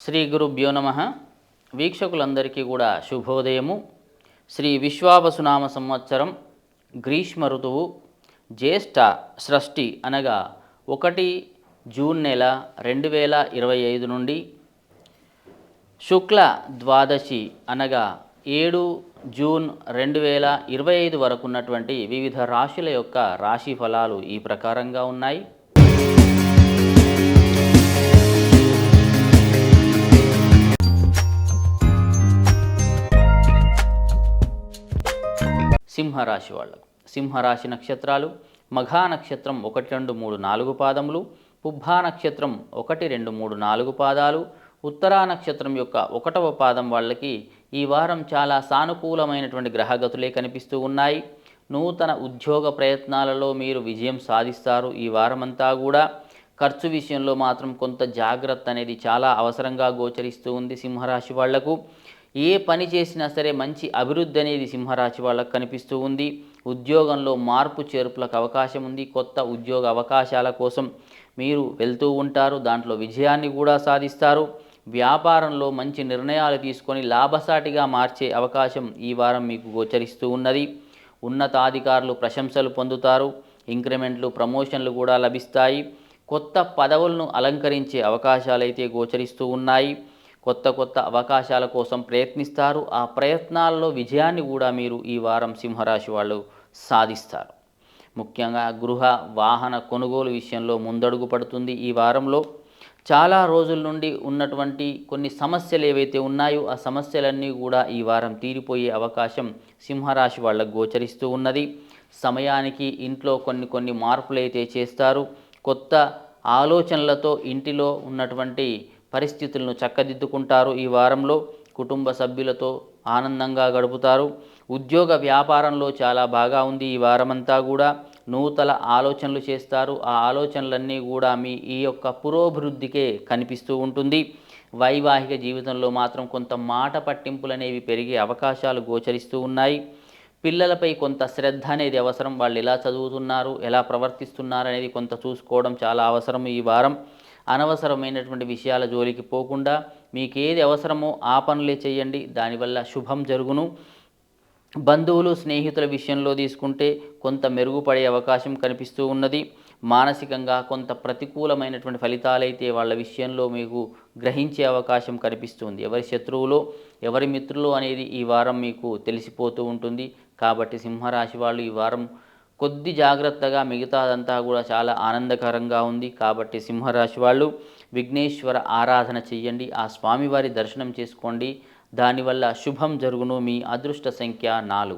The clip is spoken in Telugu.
శ్రీ గురుభ్యో నమ. వీక్షకులందరికీ కూడా శుభోదయము. శ్రీ విశ్వావసునామ సంవత్సరం గ్రీష్మ ఋతువు జ్యేష్ఠ షష్ఠి అనగా ఒకటి జూన్ నెల రెండు వేల ఇరవై ఐదు నుండి శుక్ల ద్వాదశి అనగా ఏడు జూన్ రెండు వేల ఇరవై ఐదు వరకు ఉన్నటువంటి వివిధ రాశుల యొక్క రాశి ఫలాలు ఈ ప్రకారంగా ఉన్నాయి. సింహరాశి వాళ్ళకు. సింహరాశి నక్షత్రాలు మఘా నక్షత్రం ఒకటి రెండు మూడు నాలుగు పాదములు పుబ్బా నక్షత్రం ఒకటి రెండు మూడు నాలుగు పాదాలు ఉత్తరా నక్షత్రం యొక్క ఒకటవ పాదం వాళ్ళకి ఈ వారం చాలా సానుకూలమైనటువంటి గ్రహగతులే కనిపిస్తూ ఉన్నాయి. నూతన ఉద్యోగ ప్రయత్నాలలో మీరు విజయం సాధిస్తారు ఈ వారమంతా కూడా. ఖర్చు విషయంలో మాత్రం కొంత జాగ్రత్త అనేది చాలా అవసరంగా గోచరిస్తూ ఉంది సింహరాశి వాళ్ళకు. ఏ పని చేసినా సరే మంచి అభివృద్ధి అనేది సింహరాశి వాళ్ళకు కనిపిస్తూ ఉంది. ఉద్యోగంలో మార్పు చేర్పులకు అవకాశం ఉంది. కొత్త ఉద్యోగ అవకాశాల కోసం మీరు వెళ్తూ ఉంటారు. దాంట్లో విజయాన్ని కూడా సాధిస్తారు. వ్యాపారంలో మంచి నిర్ణయాలు తీసుకొని లాభసాటిగా మార్చే అవకాశం ఈ వారం మీకు గోచరిస్తూ ఉన్నది. ఉన్నతాధికారులు ప్రశంసలు పొందుతారు. ఇంక్రిమెంట్లు ప్రమోషన్లు కూడా లభిస్తాయి. కొత్త పదవులను అలంకరించే అవకాశాలైతే గోచరిస్తూ ఉన్నాయి. కొత్త కొత్త అవకాశాల కోసం ప్రయత్నిస్తారు. ఆ ప్రయత్నాల్లో విజయాన్ని కూడా మీరు ఈ వారం సింహరాశి వాళ్ళు సాధిస్తారు. ముఖ్యంగా గృహ వాహన కొనుగోలు విషయంలో ముందడుగు పడుతుంది. ఈ వారంలో చాలా రోజుల నుండి ఉన్నటువంటి కొన్ని సమస్యలు ఏవైతే ఉన్నాయో ఆ సమస్యలన్నీ కూడా ఈ వారం తీరిపోయే అవకాశం సింహరాశి వాళ్ళకు గోచరిస్తూ ఉన్నది. సమయానికి ఇంట్లో కొన్ని కొన్ని మార్పులు అయితే చేస్తారు. కొత్త ఆలోచనలతో ఇంటిలో ఉన్నటువంటి పరిస్థితులను చక్కదిద్దుకుంటారు. ఈ వారంలో కుటుంబ సభ్యులతో ఆనందంగా గడుపుతారు. ఉద్యోగ వ్యాపారంలో చాలా బాగా ఉంది. ఈ వారమంతా కూడా నూతన ఆలోచనలు చేస్తారు. ఆ ఆలోచనలన్నీ కూడా మీ ఈ యొక్క పురోభివృద్ధికే కనిపిస్తూ ఉంటుంది. వైవాహిక జీవితంలో మాత్రం కొంత మాట పట్టింపులు అనేవి పెరిగే అవకాశాలు గోచరిస్తూ ఉన్నాయి. పిల్లలపై కొంత శ్రద్ధ అనేది అవసరం. వాళ్ళు ఎలా చదువుతున్నారు ఎలా ప్రవర్తిస్తున్నారు అనేది కొంత చూసుకోవడం చాలా అవసరం ఈ వారం. అనవసరమైనటువంటి విషయాల జోలికి పోకుండా మీకు ఏది అవసరమో ఆ పనులే చేయండి. దానివల్ల శుభం జరుగును. బంధువులు స్నేహితుల విషయంలో తీసుకుంటే కొంత మెరుగుపడే అవకాశం కనిపిస్తూ ఉన్నది. మానసికంగా కొంత ప్రతికూలమైనటువంటి ఫలితాలైతే వాళ్ళ విషయంలో మీకు గ్రహించే అవకాశం కనిపిస్తుంది. ఎవరి శత్రువులో ఎవరి మిత్రులు అనేది ఈ వారం మీకు తెలిసిపోతూ ఉంటుంది. కాబట్టి సింహరాశి వాళ్ళు ఈ వారం కొద్ది జాగ్రత్తగా మిగతాదంతా కూడా చాలా ఆనందకరంగా ఉంది. కాబట్టి సింహరాశి వాళ్ళు విఘ్నేశ్వర ఆరాధన చెయ్యండి. ఆ స్వామివారి దర్శనం చేసుకోండి. దానివల్ల శుభం జరుగును. మీ అదృష్ట సంఖ్య నాలుగు.